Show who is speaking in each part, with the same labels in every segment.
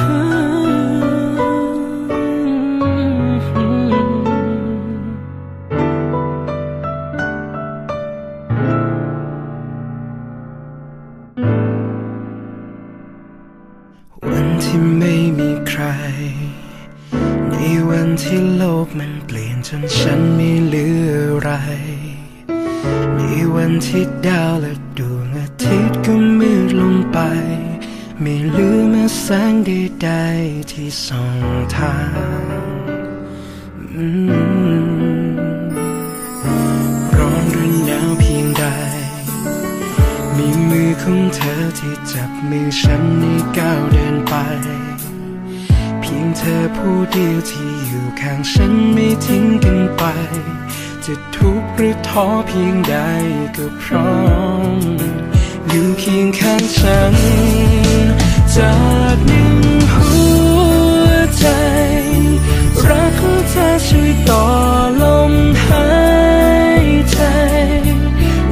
Speaker 1: วันที่ไม่มีใคร ในวันที่โลกมันเปลี่ยนจนฉันม่เหลือไร มีวันที่ดาวและดวงอาทิตย์ก็มืดลงไป ไม่เหลือ แสงใดที่ส่องทางอืมร้อนหรือหนาวเพียงใด มีมือของเธอที่จับมือฉันในก้าวเดินไป เพียงเธอผู้เดียวที่อยู่ข้างฉันไม่ทิ้งกันไป จะทุกข์หรือท้อเพียงใดก็พร้อมอยู่เคียงข้างฉัน จากหนึ่งหัวใจ รักของเธอช่วยต่อลมหายใจ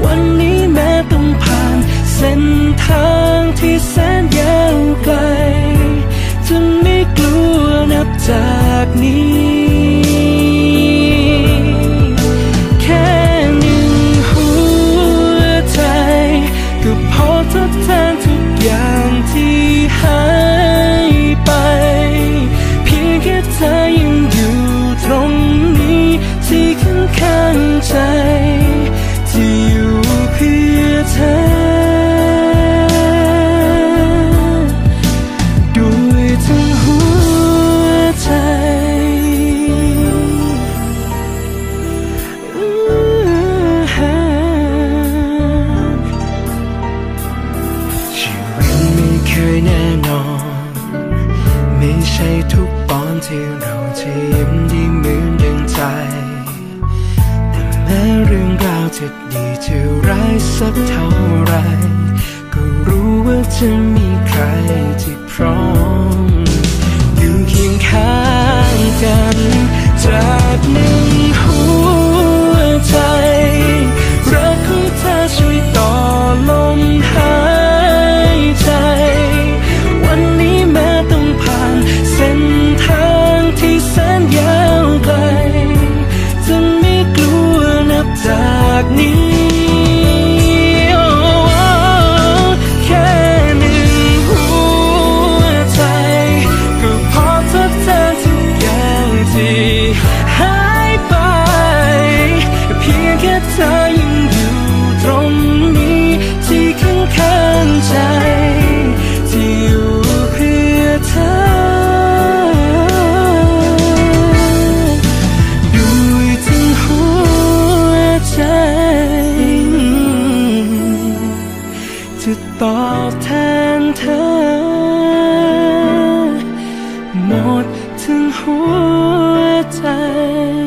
Speaker 1: วันนี้แม้ต้องผ่านเส้นทางที่แสนยาวไกลจะไม่กลัวนับจากนี้ ใช่ทุกตอนที่เราจะยิ้มได้เหมือนดังใจ แต่แม้เรื่องราวจะดีจะร้ายสักเท่าไร ก็รู้ว่าจะมีใครที่พร้อม อยู่เคียงข้างกันจากหนึ่ง หายไป เพียงแค่เธอยังอยู่ตรงนี้ ที่ข้างข้างใจ ที่อยู่เพื่อเธอ ด้วยทั้งหัวใจ จะตอบแทนเธอ หมดถึงหัว ใจ